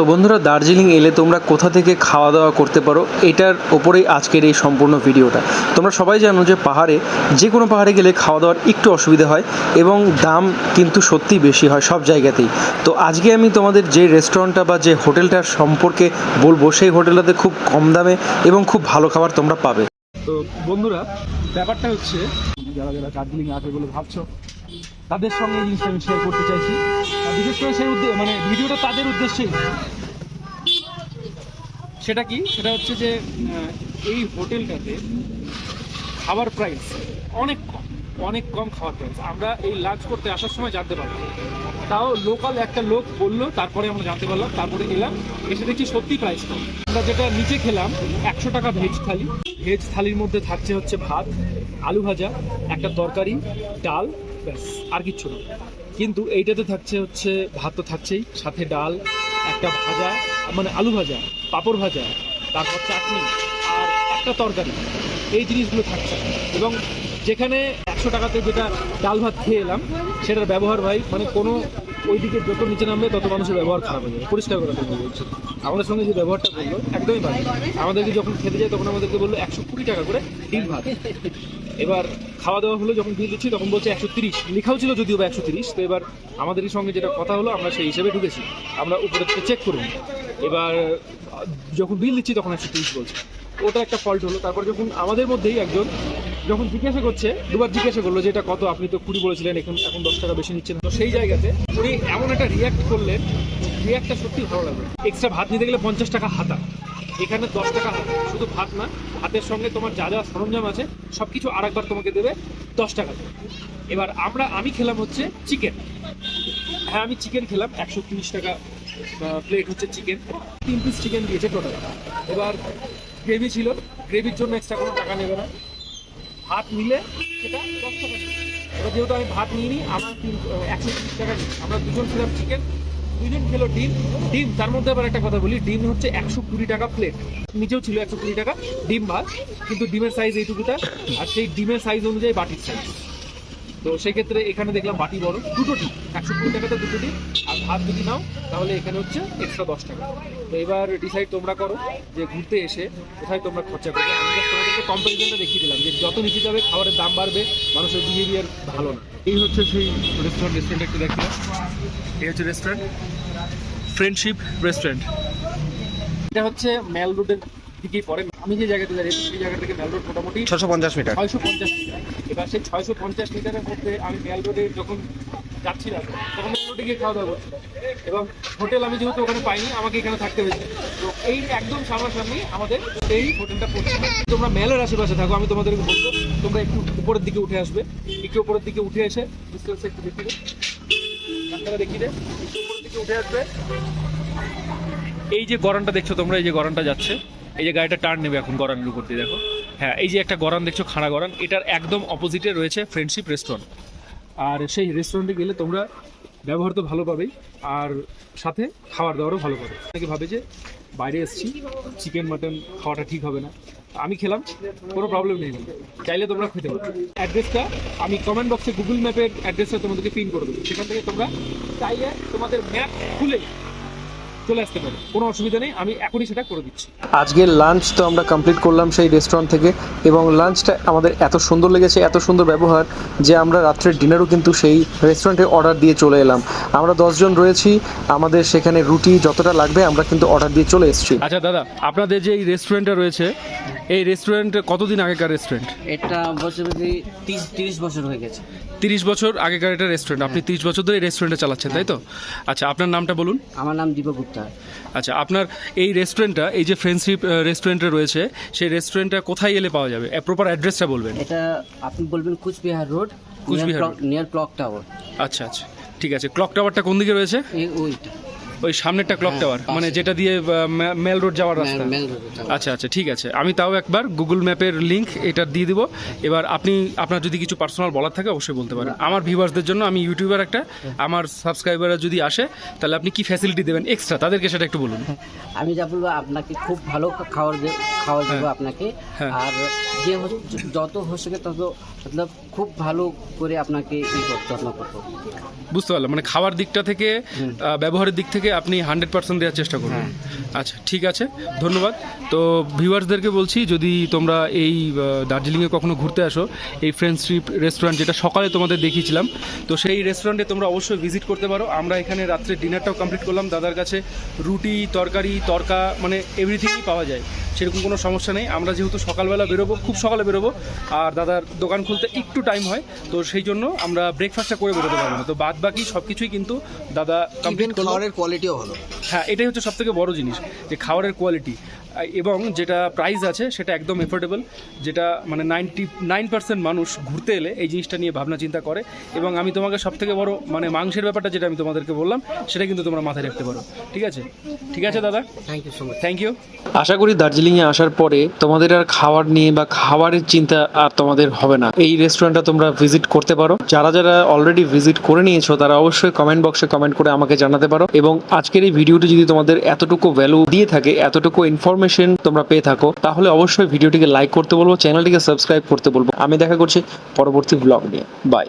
তো বন্ধুরা, দার্জিলিং এলে তোমরা কোথা থেকে খাওয়া দাওয়া করতে পারো, এটার ওপরেই আজকের এই সম্পূর্ণ ভিডিওটা। তোমরা সবাই জানো যে পাহাড়ে যে কোনো পাহাড়ে গেলে খাওয়া দাওয়ার একটু অসুবিধা হয় এবং দাম কিন্তু সত্যি বেশি হয় সব জায়গাতেই। তো আজকে আমি তোমাদের যে রেস্টুরেন্টটা বা যে হোটেলটার সম্পর্কে বলব, সেই হোটেলটাতে খুব কম দামে এবং খুব ভালো খাবার তোমরা পাবে। তো বন্ধুরা, ব্যাপারটা হচ্ছে, যারা যারা দার্জিলিং আছে বলে ভাবছ তাদের সঙ্গে এই জিনিসটা আমি শেয়ার করতে চাইছি। বিশেষ করে সেই উদ্দেশ্য মানে ভিডিওটা তাদের উদ্দেশ্যেই সেটা কি? সেটা হচ্ছে যে এই হোটেলটাতে খাবার প্রাইস অনেক কম অনেক কম খাবার প্রাইস আমরা এই লাঞ্চ করতে আসার সময় জানতে পারলাম। তাও লোকাল একটা লোক বলল, তারপরে আমরা জানতে পারলাম, তারপরে এলাম এসে দেখছি সত্যি প্রাইস কম। আমরা যেটা নিচে খেলাম, একশো টাকা ভেজ থালি। ভেজ থালির মধ্যে থাকছে হচ্ছে ভাত, আলু ভাজা, একটা তরকারি, ডাল ব্যাস, আর কিচ্ছু না। কিন্তু এইটাতে থাকছে হচ্ছে, ভাত তো থাকছেই, সাথে ডাল, একটা ভাজা মানে আলু ভাজা, পাঁপড় ভাজা, তারপর চাটনি, আর একটা তরকারি। এই জিনিসগুলো থাকছে। এবং যেখানে একশো টাকাতে যেটা ডাল ভাত খেয়ে এলাম, সেটার ব্যবহার ভাই মানে কোনো ওইদিকে যত নিচে নামবে, তত মানুষের ব্যবহার খারাপ হয়ে যাবে। পরিষ্কার করে কথা বলছি। আমাদের সঙ্গে যে ব্যবহারটা করল একদমই বাজে। আমাদেরকে যখন খেতে যায়, তখন আমাদেরকে বলল, একশো কুড়ি টাকা করে ডিম ভাত। এবার খাওয়া দাওয়া হলো যখন বিল দিচ্ছি, তখন বলছে একশো তিরিশ। লেখাও ছিল যদিও বা একশো তিরিশ, তো এবার আমাদের সঙ্গে যেটা কথা হলো, আমরা সেই হিসেবে ঢুকেছি। আমরা উপরে চেক করুন। এবার, যখন বিল দিচ্ছি, তখন একশো তিরিশ বলছে। ওটা একটা ফল্ট হলো। তারপর যখন আমাদের মধ্যেই একজন যখন জিজ্ঞাসা করছে, দুবার জিজ্ঞাসা করল যে এটা কত? আপনি তো কুড়ি বলেছিলেন, এখন এখন দশ টাকা বেশি নিচ্ছেন। তো সেই জায়গাতে উনি এমন একটা রিয়াক্ট করলেন রিয়াক্টটা সত্যি ভালো লাগল। এক্সট্রা ভাত নিতে গেলে পঞ্চাশ টাকা হাতা। এখানে দশ টাকা হাতা শুধু ভাত না, ভাতের সঙ্গে তোমার যা যা সরঞ্জাম আছে সব কিছু আর একবার তোমাকে দেবে দশ টাকা এবার আমরা, আমি খেলাম হচ্ছে চিকেন। হ্যাঁ আমি চিকেন খেলাম, একশো তিরিশ টাকা প্লেট হচ্ছে চিকেন। তিন পিস চিকেন দিয়েছে টোটাল এবার গ্রেভি ছিল গ্রেভির জন্য এক্সট্রা কোনো টাকা নেবে না। ভাত নিলে সেটা দশ টাকা এবার যেহেতু আমি ভাত নিয়ে নিই আমার একশো তিরিশ টাকা নিই। আমরা দুজন খেলাম চিকেন দুজন খেলো ডিম ডিম তার মধ্যে আবার একটা কথা বলি ডিম হচ্ছে একশো কুড়ি টাকা প্লেট নিচেও ছিল একশো কুড়ি টাকা, ডিম ভাত কিন্তু ডিমের সাইজ এইটুকুটা, আর সেই ডিমের সাইজ অনুযায়ী বাটির সাইজ তো সেক্ষেত্রে এখানে দেখলাম বাটি বড়, দুটো ডিম একশো কুড়ি টাকাতে দুটো ডিম ভাত যদি নাও তাহলে এখানে হচ্ছে এক্সট্রা দশ টাকা। তো এবার ডিসাইড তোমরা করো যে ঘুরতে এসে কোথায় তোমরা খরচা করবে। আমি তোমাদেরকে কম্পারিজনটা দেখিয়ে দিলাম যে যত নিচে যাবে খাবারের দাম বাড়বে মানুষের বিহেভিয়ার ভালো না। এই হচ্ছে সেই রেস্টুরেন্ট রেস্টুরেন্ট একটু দেখলাম এই হচ্ছে রেস্টুরেন্ট ফ্রেন্ডশিপ রেস্টুরেন্ট এটা হচ্ছে মেল রোডের দিকেই পড়ে। আমি যে জায়গাতে দাঁড়িয়ে আছি, সেই জায়গা থেকে মেল রোড মোটামুটি ছশো পঞ্চাশ মিটার। ছয়শো পঞ্চাশ মিটার। এবার সেই ছয়শো পঞ্চাশ মিটারের মধ্যে আমি মেল রোডে যখন যাচ্ছিলাম তখন মেল রোডে গিয়ে খাওয়া দাওয়া করছিলাম। এবং হোটেল আমি যেহেতু ওখানে পাইনি, আমাকে এখানে থাকতে হয়েছে। তো এই একদম সামনাসামনি আমাদের এই হোটেলটা পড়ছে তোমরা মেলের আশেপাশে থাকো, আমি তোমাদেরকে বলব, তোমরা একটু উপরের দিকে উঠে আসবে। একটু উপরের দিকে উঠে এসে ডিস্টেন্স একটু দেখিয়ে দে রাস্তাটা দেখিয়ে একটু উপরের দিকে উঠে আসবে। এই যে গরানটা দেখছ তোমরা, এই যে গরানটা যাচ্ছে, এই যে গাড়িটা টার্ন নেবে এখন গরানের উপর দিয়ে, দেখো। হ্যাঁ এই যে একটা গরান দেখছ, খাড়া গরান এটার একদম অপোজিটে রয়েছে ফ্রেন্ডশিপ রেস্টুরেন্ট আর সেই রেস্টুরেন্টে গেলে তোমরা ব্যবহার তো ভালো পাবেই, আর সাথে খাবার দাবারও ভালো পাবে। অনেকে ভাবে যে বাইরে এসেছি চিকেন মাটন খাওয়াটা ঠিক হবে না। আমি খেলাম, কোনো প্রবলেম নেই। চাইলে তোমরা খেতে পারো। অ্যাড্রেসটা আমি কমেন্ট বক্সে গুগল ম্যাপের অ্যাড্রেসটা তোমাদেরকে পিন করে দেবো। সেখান থেকে তোমরা চাইলে তোমাদের ম্যাপ খুলে চলে আসতে পারো। কোনো অসুবিধা নেই আমি এখনই সেটা করে দিচ্ছি। আজকের লাঞ্চ তো আমরা কমপ্লিট করলাম সেই রেস্টুরেন্ট থেকে এবং লাঞ্চটা আমাদের এত সুন্দর লেগেছে এত সুন্দর ব্যবহার যে আমরা রাত্রের ডিনারও কিন্তু সেই রেস্টুরেন্টে অর্ডার দিয়ে চলে এলাম। আমরা দশজন রয়েছি আমাদের সেখানে রুটি যতটা লাগবে আমরা কিন্তু অর্ডার দিয়ে চলে এসেছি। আচ্ছা দাদা আপনাদের যে এই রেস্টুরেন্টটা রয়েছে এই রেস্টুরেন্ট কতদিন আগেকার রেস্টুরেন্ট এটা বছর তিরিশ তিরিশ বছর হয়ে গেছে। তিরিশ বছর আগেকার এটা রেস্টুরেন্ট আপনি তিরিশ বছর ধরে এই রেস্টুরেন্টে চালাচ্ছেন তাই তো? আচ্ছা আপনার নামটা বলুন। আমার নাম দীপক গুপ্তা। আচ্ছা আপনার এই রেস্টুরেন্টটা এই যে ফ্রেন্ডশিপ রেস্টুরেন্টে রয়েছে সেই রেস্টুরেন্টটা কোথায় এলে পাওয়া যাবে? প্রপার অ্যাড্রেসটা বলবেন। এটা আপনি বলবেন Coochbehar road Coochbehar near clock tower আচ্ছা আচ্ছা। ঠিক আছে ক্লক টাওয়ারটা কোন দিকে রয়েছে? এই ওইটা। ওই সামনেরটা ক্লক হ্যাঁ, টাওয়ার মানে যেটা দিয়ে মেল রোড যাওয়ার রাস্তা। আচ্ছা আচ্ছা ঠিক আছে। আমি তাও একবার গুগল ম্যাপের লিঙ্ক এটা দিয়ে দিব। এবার আপনি আপনার যদি কিছু পার্সোনাল বলার থাকে অবশ্যই বলতে পারেন। আমার ভিউয়ার্সদের জন্য আমি ইউটিউবার একটা আমার সাবস্ক্রাইবাররা যদি আসে তাহলে আপনি কি ফ্যাসিলিটি দেবেন এক্সট্রা তাদেরকে সেটা একটু বলুন। আমি যা বলব আপনাকে খুব ভালো খাওয়ার খাওয়া দেবো আপনাকে। হ্যাঁ। আর যে যত হচ্ছে তত মতলব খুব ভালো করে আপনাকে যত্ন করব বুঝতে পারলাম। মানে খাওয়ার দিকটা থেকে ব্যবহারের দিক থেকে আপনি হান্ড্রেড পার্সেন্ট দেওয়ার চেষ্টা করবেন আচ্ছা ঠিক আছে। ধন্যবাদ। তো ভিউয়ার্সদেরকে বলছি যদি তোমরা এই দার্জিলিংয়ে কখনো ঘুরতে আসো এই ফ্রেন্ড স্ট্রিপ রেস্টুরেন্ট যেটা সকালে তোমাদের দেখিয়েছিলাম তো সেই রেস্টুরেন্টে তোমরা অবশ্যই ভিজিট করতে পারো। আমরা এখানে রাত্রে ডিনারটাও কমপ্লিট করলাম। দাদার কাছে রুটি তরকারি তরকা মানে এভরিথিংই পাওয়া যায়। সেরকম কোনো সমস্যা নেই। আমরা যেহেতু সকালবেলা বেরোবো খুব সকালে বেরোবো আর দাদার দোকান খুলতে একটু টাইম হয় তো সেই জন্য আমরা ব্রেকফাস্টটা করে বেরোতে পারব না। তো বাদ বাকি সব কিছুই কিন্তু দাদা কমপ্লিট খাবারের কোয়ালিটিও ভালো। হ্যাঁ এটাই হচ্ছে সব থেকে বড় জিনিস যে খাবারের কোয়ালিটি এবং যেটা প্রাইস আছে সেটা একদম এফোর্ডেবল যেটা মানে নাইনটি নাইন পার্সেন্ট মানুষ ঘুরতে এলে এই জিনিসটা নিয়ে ভাবনা চিন্তা করে। এবং আমি তোমাকে সব থেকে বড় মানে মাংসের ব্যাপারটা যেটা আমি তোমাদেরকে বললাম সেটা কিন্তু তোমরা মাথায় রাখতে পারো। ঠিক আছে? ঠিক আছে দাদা? Thank you so much thank you আশা করি দার্জিলিংয়ে আসার পরে তোমাদের আর খাবার নিয়ে বা খাবারের চিন্তা আর তোমাদের হবে না। এই রেস্টুরেন্টটা তোমরা ভিজিট করতে পারো। যারা যারা অলরেডি ভিজিট করে নিয়েছো তারা অবশ্যই কমেন্ট বক্সে কমেন্ট করে আমাকে জানাতে পারো। এবং আজকের এই ভিডিওটি যদি তোমাদের এতটুকু ভ্যালু দিয়ে থাকে এতটুকু ইনফরমেশন তোমরা পেয়ে থাকো, তাহলে অবশ্যই ভিডিওটিকে লাইক করতে বলব, চ্যানেলটিকে সাবস্ক্রাইব করতে বলব। আমি দেখা করছি পরবর্তী ব্লগ নিয়ে। বাই